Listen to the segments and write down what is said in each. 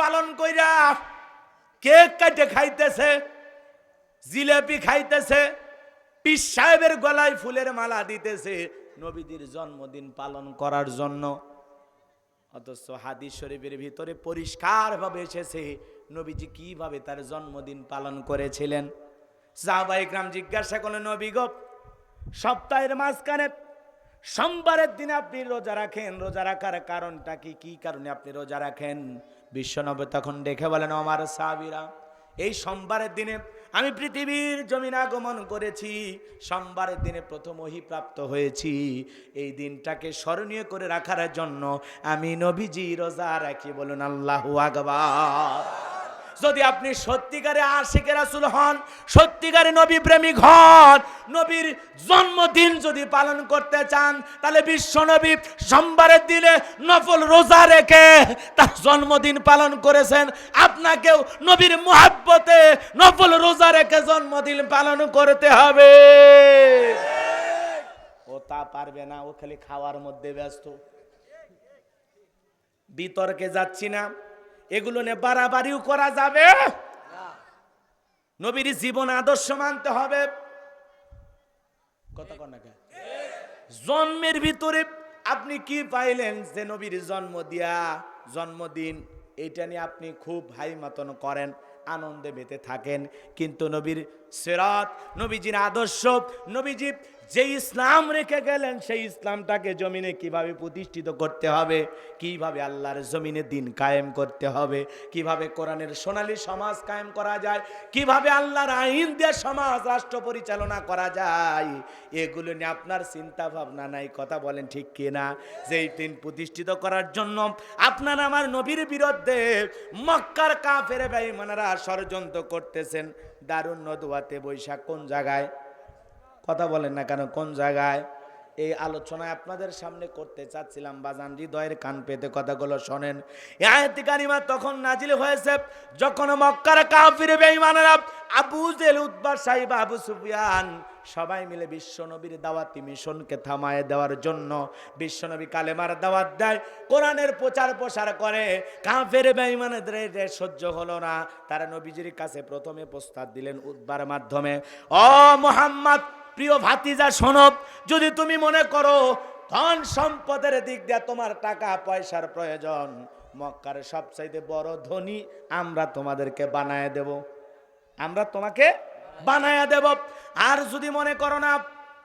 পালন কইরা কেক কাটে খাইতেছে, জিলেপি খাইতেছে পিস সাহেবের গলায় ফুলের মালা দিতেছে নবীজির জন্মদিন পালন করার জন্য। অথচ হাদিস শরীফের ভিতরে পরিষ্কার ভাবে এসেছে নবীজি কীভাবে তার জন্মদিন পালন করেছিলেন। সাহবাইকরাম জিজ্ঞাসা করলেন, নবী গো, সপ্তাহের মাঝখানে সোমবারের দিনে আপনি রোজা রাখেন, রোজা রাখার কারণটা কি? কি কারণে আপনি রোজা রাখেন? বিশ্বনবী তখন দেখে বলেন আমার সাবিরা, এই সোমবারের দিনে আমি পৃথিবীর জমিন আগমন করেছি, সোমবারের দিনে প্রথম প্রাপ্ত হয়েছি। এই দিনটাকে স্মরণীয় করে রাখার জন্য আমি নবীজি রোজা রাখি বলুন, আল্লাহ আকবার। যদি আপনি সত্যিকারে আশিকে রাসুল হন, সত্যিকারে নবী প্রেমিক হন, নবীর জন্মদিন যদি পালন করতে চান, তাহলে বিশ্ব নবী সোমবারের দিনে নফল রোজা রেখে তার জন্মদিন পালন করেছেন। আপনাকেও নবীর মোহাব্বতে নফল রোজা রেখে জন্মদিন পালন করতে হবে। ও তা পারবে না, ও খালি খাওয়ার মধ্যে ব্যস্ত। বিতর্কে যাচ্ছি না। এগুলো নিয়ে বাড়াবাড়িও করা যাবে। নবীর জীবন আদর্শ মানতে হবে। কথা কন জন্মের ভিতরে আপনি কি পাইলেন যে নবীর জন্ম দিয়া জন্মদিন? এটা নিয়ে আপনি খুব হাই মতন করেন, আনন্দে মেতে থাকেন। কিন্তু নবীর সেরাত, নবীজির আদর্শ, নবীজি যে ইসলাম রেখে গেলেন, সেই ইসলামটাকে জমিনে কীভাবে প্রতিষ্ঠিত করতে হবে, কীভাবে আল্লাহর জমিনে দিন কায়েম করতে হবে, কীভাবে কোরআনের সোনালী সমাজ কায়েম করা যায়, কীভাবে আল্লাহর আইন দিয়ে সমাজ রাষ্ট্র পরিচালনা করা যায়, এগুলো নিয়ে আপনার চিন্তা ভাবনা নাই, কথা বলেন ঠিক কিনা? যে এই দিন প্রতিষ্ঠিত করার জন্য আপনার আমার নবীর বিরুদ্ধে মক্কার কাফের বেঈমানেরা ষড়যন্ত্র করতেছেন দারুণ নদুয়াতে বৈশাখ কোন জায়গায়? কথা বলেন না কেন, কোন জায়গায়? এই আলোচনায় আপনাদের সামনে করতে চাচ্ছিলাম, বাজান হৃদয়ের কান পেতে কথাগুলো শোনেন। আয়াতি কারিমা তখন নাজিল হয়েছে যখন মক্কার কাফির বেঈমানেরা আবু জেল উদ্বার সাহিব আবু সুফিয়ান সবাই মিলে বিশ্বনবীর দাওয়াতি মিশনকে থামায় দেওয়ার জন্য বিশ্বনবী কালেমার দাওয়াত দেয়, কোরআনের প্রচার প্রসার করে। কাফের বেঈমানদের সহ্য হলো না। তারা নবীজির কাছে প্রথমে প্রস্তাব দিলেন উদ্বার মাধ্যমে, অ মোহাম্মদ, প্রিয় ভাতিজা শোনব যদি তুমি মনে করো ধন সম্পদের দিক দিয়ে তোমার টাকা পয়সার প্রয়োজন, মক্কার সবচাইতে বড় ধনী আমরা তোমাদেরকে বানায় দেব। আমরা তোমাকে বানায় দেব। আর যদি মনে করো না,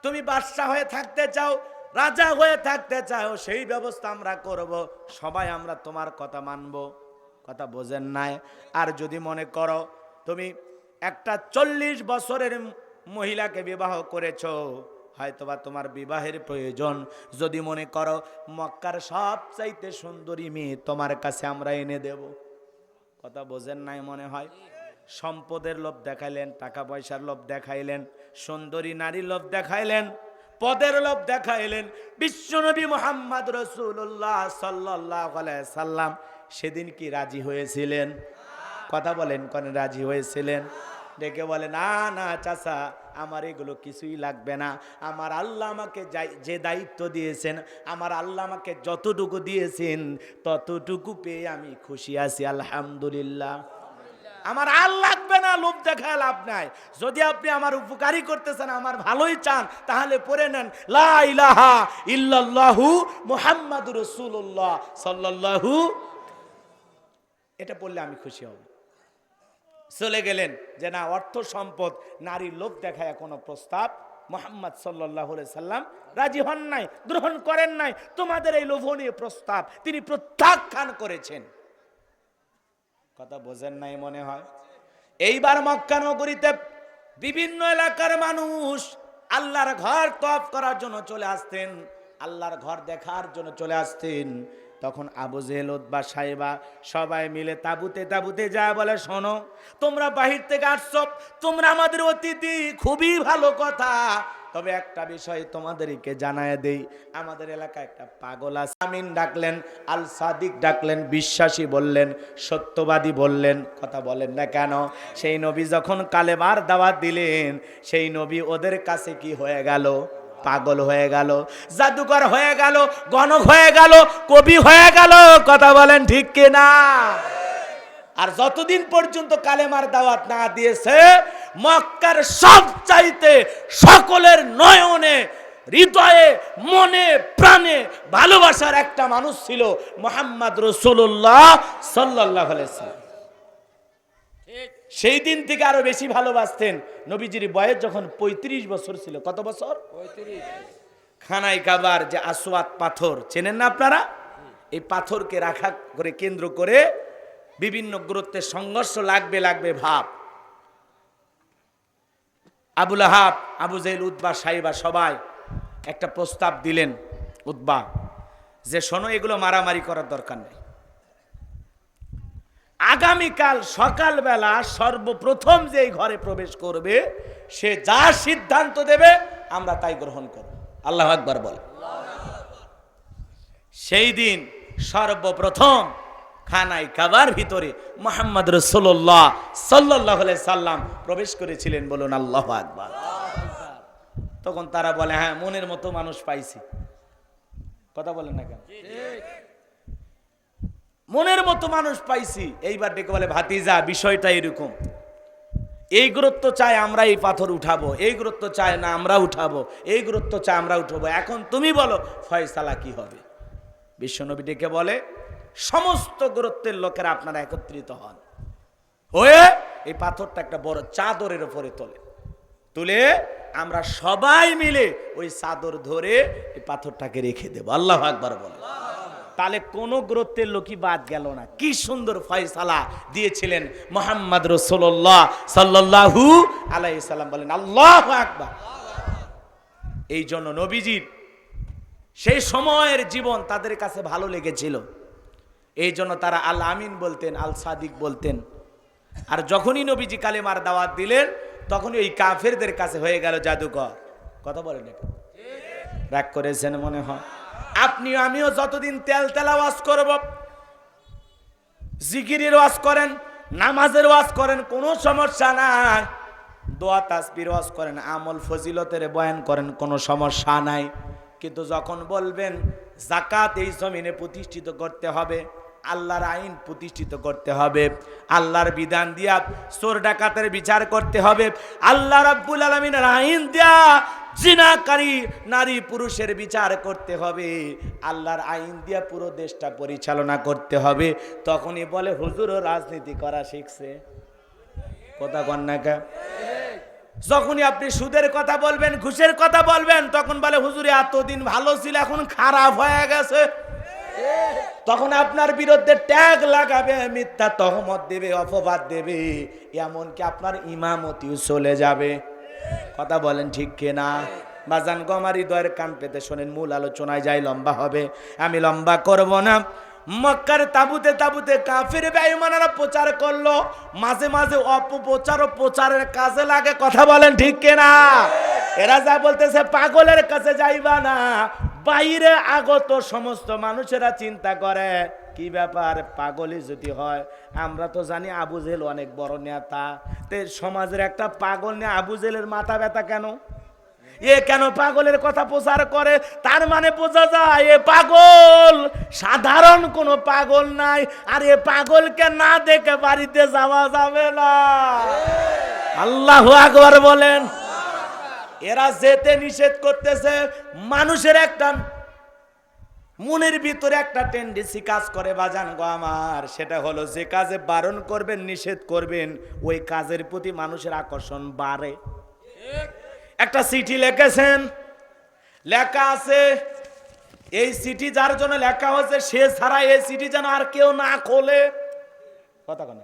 তুমি বাদশা হয়ে থাকতে চাও, রাজা হয়ে থাকতে চাও, সেই ব্যবস্থা আমরা করব। সবাই আমরা তোমার কথা মানব, কথা বোঝেন নাই। আর যদি মনে করো, তুমি একটা চল্লিশ বছরের মহিলাকে বিবাহ করেছ, হয়তোবা তোমার বিবাহের প্রয়োজন। যদি মনে করো, মক্কার সবচাইতে সুন্দরী মেয়ে তোমার কাছে আমরা এনে দেব। কথা বোঝেন নাই মনে হয়? সম্পদের লোভ দেখাইলেন, টাকা পয়সার লোভ দেখাইলেন সুন্দরী নারীর লোভ দেখাইলেন, পদের লোভ দেখাইলেন। বিশ্বনবী মোহাম্মদ রসুল্লাহ সাল্লাহ সাল্লাম সেদিন কি রাজি হয়েছিলেন? কথা বলেন, কোন রাজি হয়েছিলেন? ডেকে বলে, না না, চাচা, আমার এগুলো কিছুই লাগবে না। আমার আল্লাহ আমাকে যে দায়িত্ব দিয়েছেন, আমার আল্লাহ আমাকে যতটুকু দিয়েছেন, ততটুকু পেয়ে আমি খুশি আছি, আলহামদুলিল্লাহ। আমার না লোভ দেখা লাভ নাই। যদি আপনি আমার উপকারী করতেছেন আমার ভালোই চান, তাহলে পড়ে নেন। লা ইলাহা ইল্লাল্লাহু মুহাম্মাদুর রাসূলুল্লাহ সাল্লাল্লাহু এটা পড়লে আমি খুশি হব। চলে গেলেন যে না, অর্থ সম্পদ, নারীর লোভ দেখায় কোনো প্রস্তাব মোহাম্মদ সাল্লাহ সাল্লাম রাজি হন নাই, গ্রহণ করেন নাই। তোমাদের এই লোভনীয় প্রস্তাব তিনি প্রত্যাখ্যান করেছেন। কথা বোঝেন নাই মনে হয়? এইবার মক্কা নগরীতে বিভিন্ন এলাকার মানুষ আল্লাহর ঘর তফ করার জন্য চলে আসতেন, আল্লাহর ঘর দেখার জন্য চলে আসতেন। তখন আবু জেহলত বা সাহেবা সবাই মিলে তাবুতে তাবুতে যা বলে, শোনো, তোমরা বাহির থেকে আসছ, তোমরা আমাদের অতিথি, খুবই ভালো কথা। তবে একটা বিষয় তোমাদেরকে জানায় দেই। আমাদের এলাকায় একটা পাগল আছে। আমিন ডাকলেন, আল সাদিক ডাকলেন, বিশ্বাসী বললেন, সত্যবাদী বললেন, কথা বলেন না কেন? সেই নবী যখন কালেমার দাওয়াত দিলেন, সেই নবী ওদের কাছে কি হয়ে গেল? পাগল হয়ে গেল, জাদুকর হয়ে গেল, গণক হয়ে গেল, কবি হয়ে গেল, কথা বলেন ঠিক কিনা? আর যতদিন পর্যন্ত কালেমার দাওয়াত না দিয়েছে মক্কার সব চাইতে সকলের নয়নে হৃদয়ে মনে প্রাণে ভালোবাসার একটা মানুষ ছিল মোহাম্মদ রসুল্লাহ সাল্লাহ সেই দিন থেকে আরও বেশি ভালোবাসতেন নবীজির বয়স যখন ৩৫ বছর ছিল। কত বছর? খানাই কাবার যে আসওয়াত পাথর চেনেন না আপনারা? এই পাথরকে রাখা করে কেন্দ্র করে বিভিন্ন গুরুত্বের সংঘর্ষ লাগবে লাগবে ভাব। আবুল আহাব আবু জাইল উদ্বা সাইবা সবাই একটা প্রস্তাব দিলেন উদ্বা যে, শোনো, এগুলো মারামারি করার দরকার নেই। আগামীকাল সকালবেলা সর্বপ্রথম যে ঘরে প্রবেশ করবে, সে যা সিদ্ধান্ত দেবে, আমরা তাই গ্রহণ করব। আল্লাহ আকবর বলে। সেই দিন সর্বপ্রথম খানাই কাবার ভিতরে মোহাম্মদ রসোল্লাহ সাল্লাহ সাল্লাম প্রবেশ করেছিলেন বলুন আল্লাহ আকবার। তখন তারা বলে হ্যাঁ মনের মতো মানুষ পাইছি। কথা বলেন না কেন? মনের মতো মানুষ পাইছি। এইবার ডেকে বলে ভাতিজা বিষয়টা এরকম। এই গুরুত্ব চাই আমরা এই পাথর উঠাবো এই গুরুত্ব চায় না আমরা উঠাবো এই গুরুত্ব চাই আমরা উঠাবো। এখন তুমি বলো ফয়সালা কি হবে? বিশ্বনবী ডেকে বলে সমস্ত গুরুত্বের লোকেরা আপনারা একত্রিত হন। হয়ে এই পাথরটা একটা বড় চাদরের উপরে তোলে। তুলে আমরা সবাই মিলে ওই চাদর ধরে এই পাথরটাকে রেখে দেবো। আল্লাহ আকবার বলে। তাহলে কোন গুরুত্বের লোকই বাদ গেল না। কি সুন্দর ফয়সালা দিয়েছিলেন মোহাম্মদ রসোল্লাহ সাল্লাহু আলাই সাল্লাম বলেন আল্লাহ আকবার। এই জন্য নবীজির সেই সময়ের জীবন তাদের কাছে ভালো লেগেছিল। এই জন্য তারা আল আমিন বলতেন, আল সাদিক বলতেন। আর যখনই নবীজি কালেমার দাওয়াত দিলেন, তখনই ওই কাফেরদের কাছে হয়ে গেল জাদুকর কথা বলেন এটা? রাগ করেছেন মনে হয়। আপনি আমিও যতদিন তেল তেলা ওয়াজ করব, জিকিরের ওয়াজ করেন, নামাজের ওয়াজ করেন, কোনো সমস্যা নাই। দোয়া তাসবির ওয়াজ করেন, আমল ফজিলতের বয়ান করেন, কোনো সমস্যা নাই। কিন্তু যখন বলবেন, জাকাত এই জমিনে প্রতিষ্ঠিত করতে হবে আল্লাহর আইন প্রতিষ্ঠিত করতে হবে, আল্লাহর বিধান দিয়া চোর ডাকাতের বিচার করতে হবে, আল্লাহ রাব্বুল আলমিনের আইন দিয়া জিনাকারী নারী পুরুষের বিচার করতে হবে, আল্লাহর আইন দিয়া পুরো দেশটা পরিচালনা করতে হবে। তখনই বলে হুজুরও রাজনীতি করা শিখছে। কথা কন্যাকা যখনই আপনি সুদের কথা বলবেন, ঘুষের কথা বলবেন, তখন বলে, হুজুরে, এতদিন ভালো ছিল, এখন খারাপ হয়ে গেছে। তখন আপনার বিরুদ্ধে ট্যাগ লাগাবে, মিথ্যা তহমত দেবে, অপবাদ দেবে, এমনকি আপনার ইমামতিও চলে যাবে। কথা বলেন ঠিক কিনা? বাজান গমার হৃদয়ের কান পেতে শোনেন, মূল আলোচনায় যাই, লম্বা হবে। আমি লম্বা করব না। মক্কার তাবুতে তাবুতে কাফির বেঈমানেরা প্রচার করল। মাঝে মাঝে অপপ্রচার ও প্রচারের কাজে লাগে, কথা বলেন ঠিক কিনা? এরা যা বলতেছে, পাগলের কাছে যাইবা না। বাইরে আগত সমস্ত মানুষেরা চিন্তা করে, কি ব্যাপার পাগলই যদি হয়? আমরা তো জানি আবু জেল অনেক বড় নেতা। তে সমাজের একটা পাগল নিয়ে আবু জেলের মাথা ব্যথা কেন? এ কেন পাগলের কথা প্রচার করে? তার মানে বোঝা যায় এ পাগল, সাধারণ কোনো পাগল নাই, আর এ পাগলকে না দেখে বাড়িতে যাওয়া যাবে না। আল্লাহ আকবার বলেন। এরা যেতে নিষেধ করতেছে, মানুষের একটা মনের ভিতরে একটা টেন্ডেন্সি কাজ করে, বাজান গো আমার। সেটা হলো যে কাজে বারণ করবেন, নিষেধ করবেন, ওই কাজের প্রতি মানুষের আকর্ষণ বাড়ে। একটা চিঠি লিখেছেন, লেখা আছে, এই চিঠি যার জন্য লেখা হয়েছে, সে ছাড়া এই চিঠি যেন আর কেউ না খোলে। কথা কেন।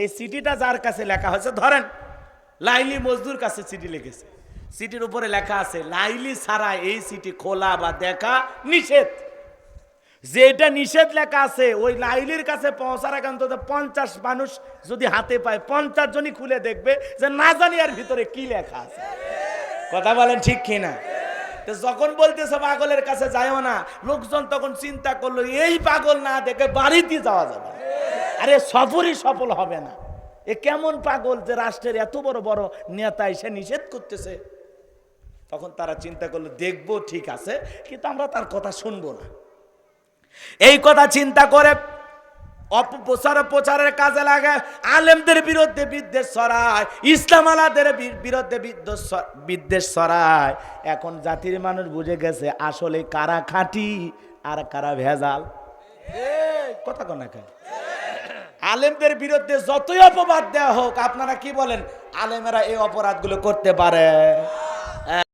এই চিঠিটা যার কাছে লেখা হয়েছে, ধরেন লাইলি মজদুর কাছে চিঠি লিখেছে। চিঠির উপরে লেখা আছে, লাইলি ছাড়া এই চিঠি খোলা বা দেখা নিষেধ। যে এটা নিষেধ লেখা আছে, ওই লাইলির কাছে পৌঁছার অন্তত পঞ্চাশ মানুষ যদি হাতে পায়, পঞ্চাশ জনই খুলে দেখবে যে না জানি আর ভিতরে কি লেখা আছে। কথা বলেন ঠিক কিনা? যখন বলতেছে পাগলের কাছে যাইও না, লোকজন তখন চিন্তা করল, এই পাগল না দেখে বাড়িতে যাওয়া যাবে আরে সফরই সফল হবে না। এ কেমন পাগল যে রাষ্ট্রের এত বড় বড় নেতা এসে নিষেধ করতেছে? তখন তারা চিন্তা করল, দেখব, ঠিক আছে, কিন্তু আমরা তার কথা শুনব না। এই কথা চিন্তা করে অপপ্রচার প্রচারের কাজে লাগে। আলেমদের বিরুদ্ধে বিদ্বেষ ছড়ায়, ইসলাম আলাদের বিরুদ্ধে বিদ্বেষ ছড়ায়। এখন জাতির মানুষ বুঝে গেছে, আসলে কারা খাঁটি আর কারা ভেজাল। কথা কোন? আলেমদের বিরুদ্ধে যতই অপবাদ দেওয়া হোক আপনারা কি বলেন? আলেমেরা এই অপরাধগুলো করতে পারে।